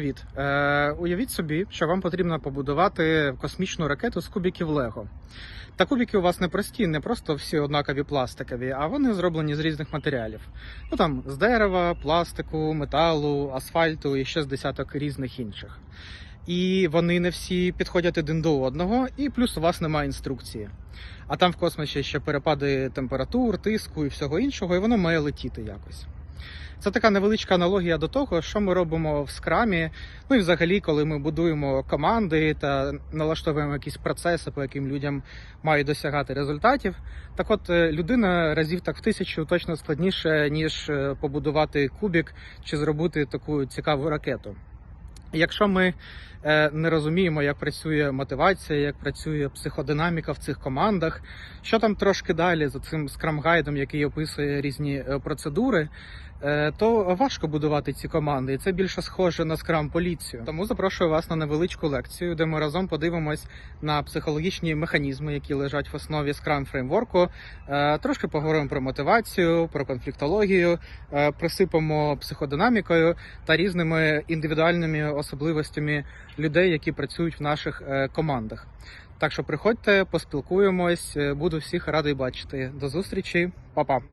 Привіт. Е, уявіть собі, що вам потрібно побудувати космічну ракету з кубіків Лего. Та кубики у вас не прості, не просто всі однакові пластикові, а вони зроблені з різних матеріалів. Ну там з дерева, пластику, металу, асфальту і ще з десяток різних інших. І вони не всі підходять один до одного, і плюс у вас немає інструкції. А там в космосі ще перепади температур, тиску і всього іншого, і воно має летіти якось. Це така невеличка аналогія до того, що ми робимо в скрамі. Ну і взагалі, коли ми будуємо команди та налаштовуємо якісь процеси, по яким людям мають досягати результатів. Так от е, людина разів так в тисячу точно складніше, ніж е, побудувати кубік чи зробити таку цікаву ракету. Якщо ми е, не розуміємо, як працює мотивація, як працює психодинаміка в цих командах, що там трошки далі за цим скрам-гайдом, який описує різні е, процедури, е, то важко будувати ці команди, і це більше схоже на скрам-поліцію. Тому запрошую вас на невеличку лекцію, де ми разом подивимось на психологічні механізми, які лежать в основі скрам-фреймворку. Трошки поговоримо про мотивацію, про конфліктологію, присипемо психодинамікою та різними індивідуальними особливостями людей, які працюють в наших е, командах. Так що приходьте, поспілкуємось. е, Буду всіх радий бачити. До зустрічі, Па-па.